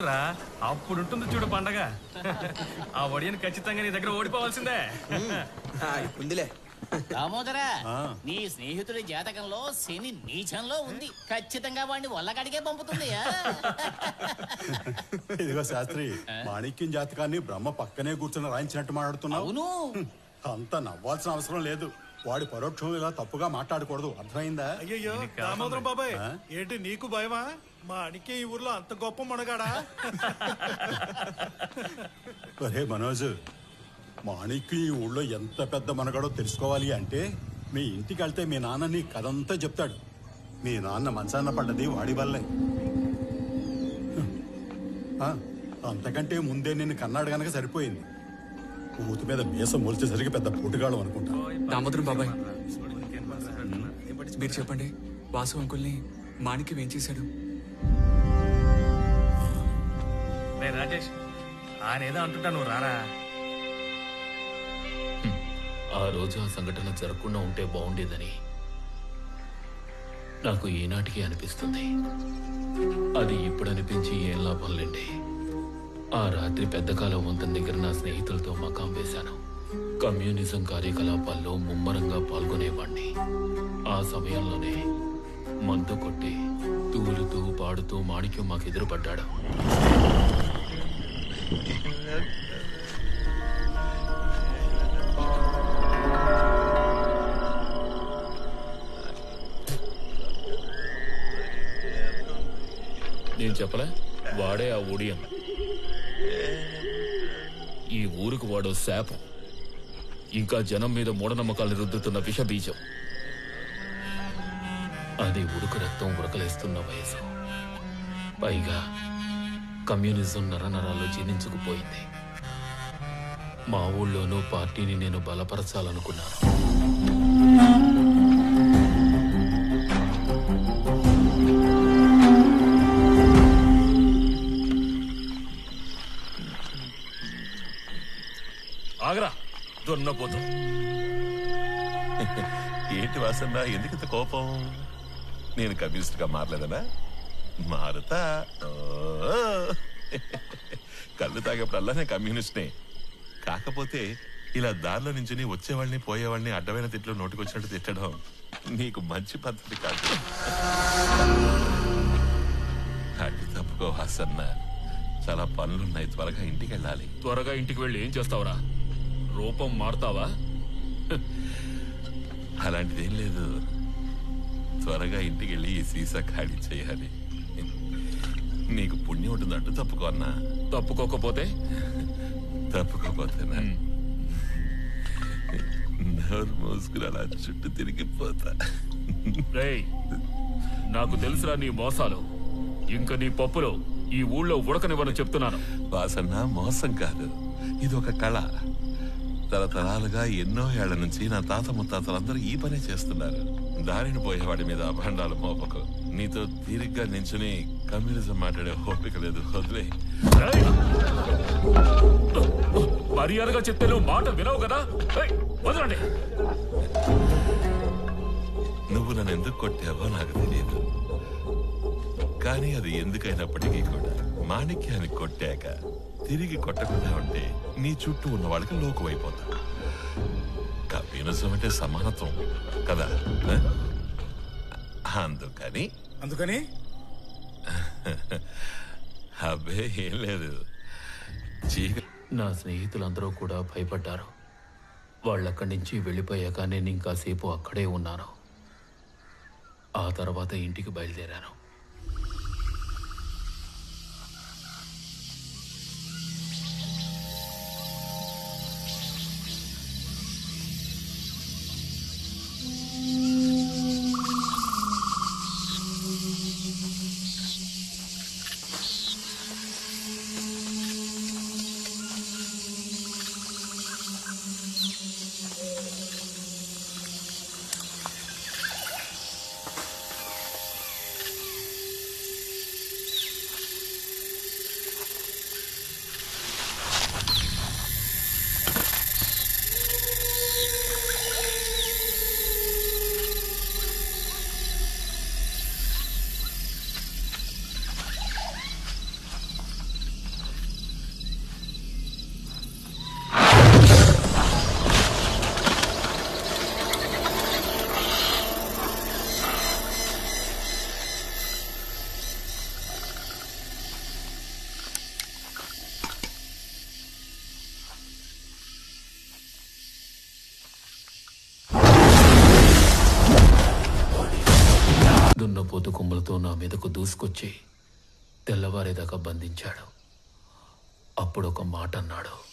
రా అప్పుడు ఉంటుంది చూడు పండగ. ఆ ఒడియని ఖచ్చితంగా నీ దగ్గర ఓడిపోవాల్సిందే. ఆ, ఉందిలే దామోదరా నీ స్నేహితుడి జాతకంలో శని నీచంలో ఉంది. ఖచ్చితంగా వాడిని వల్లకాడికే పంపుతుంది ఆ? ఇదిగో శాస్త్రి మాణిక్యం జాతకాన్ని బ్రహ్మ పక్కనే కూర్చొని రాయించినట్టు మాట్లాడుతున్నావు. అవును. అంత నవ్వాల్సిన అవసరం లేదు. వాడి పరోక్షం ఇలా తప్పుగా మాట్లాడకూడదు. అర్థమైందా? అయ్యయ్యో దీనికి కారణం దామోదరం బాబాయ్ ఆ? ఏంటి నీకు భయమా? మా అనికే ఈ ఊర్లో అంత గొప్ప మునగాడా? ఒరే మనోజ్ మాణిక్యం ఈ ఊళ్ళో ఎంత పెద్ద మనగాడో తెలుసుకోవాలి అంటే మీ ఇంటికి వెళ్తే మీ నాన్న నీ కథంతా చెప్తాడు. మీ నాన్న మంచాన్న పడ్డది వాడి వల్లే. అంతకంటే ముందే నిన్ను కన్నాడు గనక సరిపోయింది. ఊతి మీద మీసం మొలిచేసరికి పెద్ద పోటుగాడు అనుకుంటా. దామోదరం బాబాయ్. మీరు చెప్పండి. వాసు అంకుల్ని మాణిక్యం ఏం చేశాడు? రే రాజేష్ ఆయన ఏదో అంటుంటా నువ్వు రారా? ఆ రోజు ఆ సంఘటన జరగకుండా ఉంటే బాగుండేదని నాకు ఈనాటికి అనిపిస్తుంది. అది ఇప్పుడు అనిపించి ఏం లాభం లేండి. ఆ రాత్రి పెద్దకాలం వంతెన దగ్గర నా స్నేహితులతో మకాం వేశాను. కమ్యూనిజం కార్యకలాపాల్లో ముమ్మరంగా పాల్గొనేవాణ్ణి. ఆ సమయంలోనే మందు కొట్టి తూలుతూ పాడుతూ మాణిక్యం మాకు ఎదురుపడ్డాడు. నేను చెప్పలే? వాడే ఆ ఒడియం. ఈ ఊరికి వాడో శాపం. ఇంకా జనం మీద మూఢనమ్మకాలు రుద్దుతున్న విష బీజం. అది ఉడుకు రక్తం ఉరకలేస్తున్న వయసు. పైగా కమ్యూనిజం నరనరాల్లో జీర్ణించుకుపోయింది. మా ఊళ్ళోనూ పార్టీని నేను బలపరచాలనుకున్నాను. ఆగరా దున్నపోతాం ఏంటి వాసన్న ఎందుకు ఇంత కోపం? నేను కమ్యూనిస్ట్గా మారలేదనా? మారుతా ఓ. కళ్ళు తాగేప్పుడల్లా నేను కమ్యూనిస్ట్నే. కాకపోతే ఇలా దారిలో నుంచి వచ్చేవాళ్ళని పోయేవాళ్ళని అడ్డమైన తిట్లు నోటికొచ్చినట్టు తిట్టడం నీకు మంచి పద్ధతి కాదు. అడ్డు తప్పుకో వాసన్న చాలా పనులున్నాయి త్వరగా ఇంటికి వెళ్ళాలి త్వరగా ఇంటికి వెళ్ళి ఏం చేస్తావురా? రూపం మారుతావా? అలాంటిదేం లేదు. త్వరగా ఇంటికి వెళ్ళి ఈ సీసా ఖాళీ చేయాలి. నీకు పుణ్యం ఉంటుందంటూ తప్పుకో అన్నా. తప్పుకోకపోతే? తప్పుకోపోతేనా నోరు మూసుకుని అలా చుట్టూ తిరిగిపోతా. రేయ్ నాకు తెలుసురా నీ మోసాలు. ఇంక నీ పప్పులో ఈ ఊళ్ళో ఉడకనివ్వను చెప్తున్నాను. వాసన మోసం కాదు. ఇది ఒక కళ. తరతరాలుగా ఎన్నో ఏళ్ళ నుంచి నా తాత ముత్తాతలందరూ ఈ పనే చేస్తున్నారు. దారిని పోయేవాడి మీద అభండాలు మోపకు. నీతో తీరిగ్గా నించుని కమ్యూనిజం మాట్లాడే ఓపిక లేదు. వదిలే. రేయ్! మర్యాదగా చెప్తే నువ్వు మాట వినవు కదా? వదలండి. నువ్వు నన్ను ఎందుకు కొట్టావో నాకు తెలియదు. కానీ అది ఎందుకైనప్పటికీ కూడా మాణిక్యాన్ని కొట్టాక తిరిగి కొట్టకుండా ఉంటే నీ చుట్టూ ఉన్న వాళ్ళకి లోకువైపోతా. కమ్యూనిజం అంటే సమానత్వం కదా? అందుకని అందుకని? అబ్బే ఏం లేదు. చీక నా స్నేహితులందరూ కూడా భయపడ్డారు. వాళ్ళక్కడి నుంచి వెళ్ళిపోయాక నేను ఇంకాసేపు అక్కడే ఉన్నాను. ఆ తర్వాత ఇంటికి బయలుదేరాను. మీదకు దూసుకొచ్చి తెల్లవారేదాకా బంధించాడు. అప్పుడు ఒక మాట అన్నాడు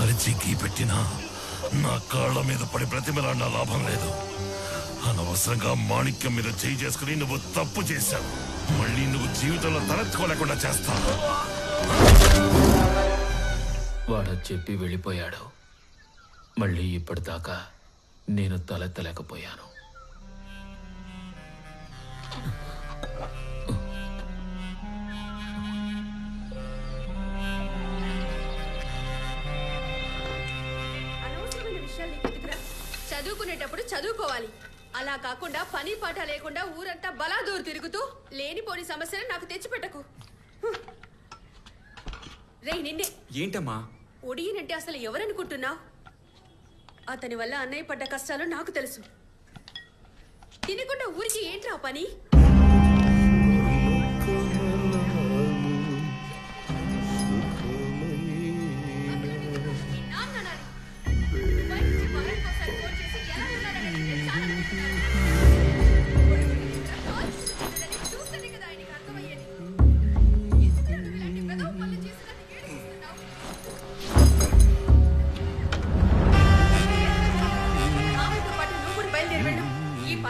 అరిచి గీ పెట్టినా నా కాళ్ళ మీద పడి ప్రతిమలాడిన లాభం లేదు. అనవసరంగా మాణిక్యం మీద చేయి చేసుకుని నువ్వు తప్పు చేశావు. మళ్ళీ నువ్వు జీవితంలో తలెత్తుకోలేకుండా చేస్తావు. వాడు చెప్పి వెళ్ళిపోయాడు. మళ్ళీ ఇప్పటిదాకా నేను తలెత్తలేకపోయాను. చదువుకునేటప్పుడు చదువుకోవాలి. అలా కాకుండా పని పాట లేకుండా ఊరంతా బలాదూరు తిరుగుతూ లేనిపోని సమస్యలు నాకు తెచ్చిపెట్టకు. రే నిన్నే. ఏంటమ్మా? ఒడియనంటే అసలు ఎవరనుకుంటున్నావు? అతని వల్ల అన్నయ్య పడ్డ కష్టాలు నాకు తెలుసు. తినకుండా ఊరికి ఏంట్రా పని?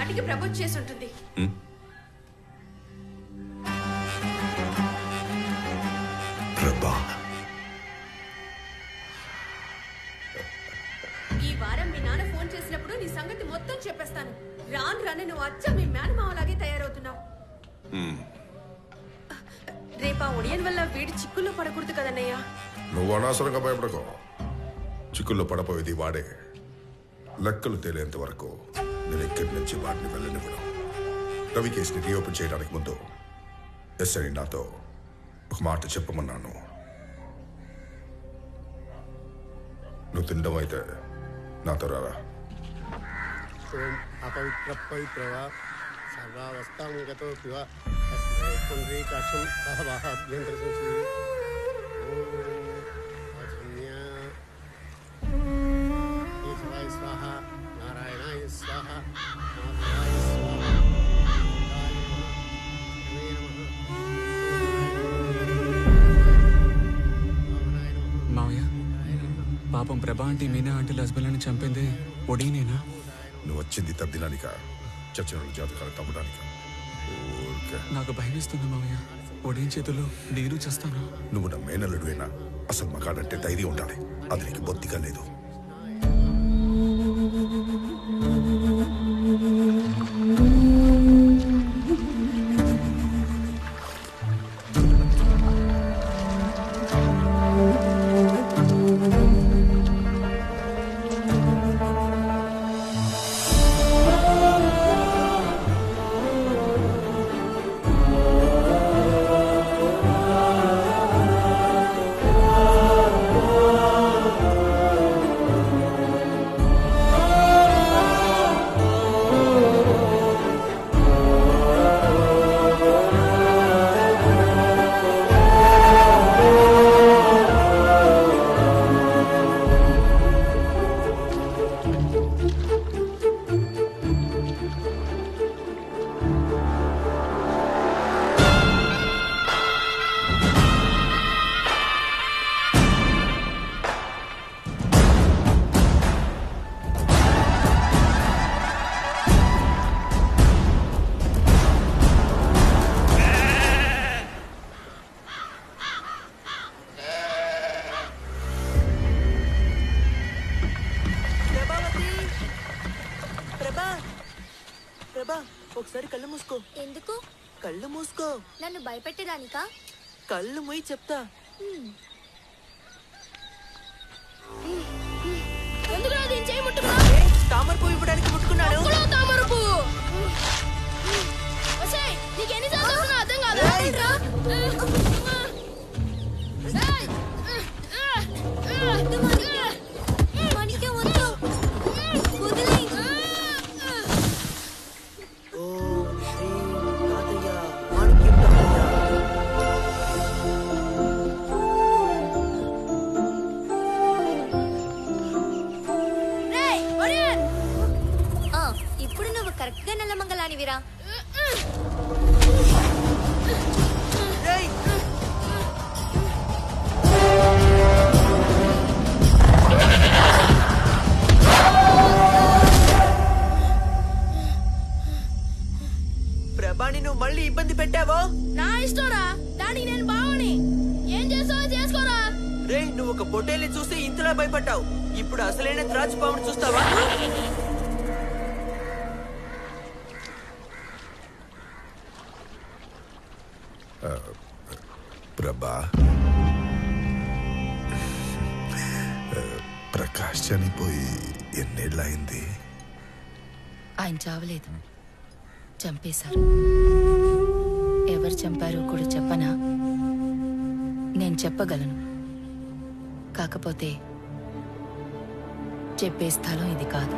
ఈ పాటికి ప్రపోజ్ చేసి ఉంటుంది. ప్రభా. ఈ వారం మీ నాన్న ఫోన్ చేసినప్పుడు నీ సంగతి మొత్తం చెప్పేస్తాను. రాను రాను నువ్వు అచ్చ మీ మేనమావలాగే తయారవుతున్నావు. రేపా ఒడియన్ వల్ల వీడి చిక్కుల్లో పడకూడదు కదన్నయ్యా. నువ్వు అనవసరంగా భయపడకు. చిక్కుల్లో పడపోయేది వాడే. లెక్కలు తేలేంత వరకు నేను ఇక్కడి నుంచి వాటిని వెళ్ళనివ్వడం. రవి కేసుని రీఓపెన్ చేయడానికి ముందు ఎస్ఐ నాతో ఒక మాట చెప్పమన్నాను. నువ్వు తినడం అయితే నాతో రారా? ఓం అపవిత్ర పవిత్రవ సర్వావస్థాం పుండ్రీకాక్షం సహవాహాభ్యంతర శుచి ప్రభా ఆంటీ మీనా ఆంటీ హస్బెండ్ని చంపింది ఒడీనేనా? నువ్వు వచ్చింది తద్దినానిక? చచ్చిన వాళ్ళ జాతకాలు ఊరికే. నాకు భయం ఇస్తుంది మావయ్య. ఒడీన్ చేతుల్లో నేను చేస్తాను. నువ్వు నా మేనల్లుడువేనా అసలు మగాడంటే ధైర్యం ఉండాలి. అది నీకు బొత్తిగా లేదు. ప్రభా! ప్రభా ఒకసారి కళ్ళు మూసుకో. ఎందుకు? కళ్ళు మూసుకో. నన్ను భయపెట్టేదానికా? కళ్ళు మూయి చెప్తా. ఎందుకు నాది చేయి ముట్టుకున్నా ఏ, తామర పువ్వు ఇవ్వడానికి ముట్టుకున్నాడు? తామర పువ్వు. ఒసేయ్, నీకు ఎన్నిసార్లు చెప్తున్నా అర్థం కాదా? కరెక్ట్గా నల్లమంగళాని విరా ప్రభాని నువ్వు మళ్ళీ ఇబ్బంది పెట్టావో? నా ఇష్టంరా దానికి నేను బావని. ఏం చేసావో చేసుకోరా. రే నువ్వు ఒక పొట్టేల్ని చూస్తే ఇంతలా భయపడ్డావు. ఇప్పుడు అసలైన త్రాచు పాముని చూస్తావా? ప్రకాష్ చనిపోయి ఎన్నేళ్ళయింది? ఆయన చావలేదు. చంపేశారు. ఎవరు చంపారో కూడా చెప్పనా? నేను చెప్పగలను. కాకపోతే చెప్పే స్థలం ఇది కాదు.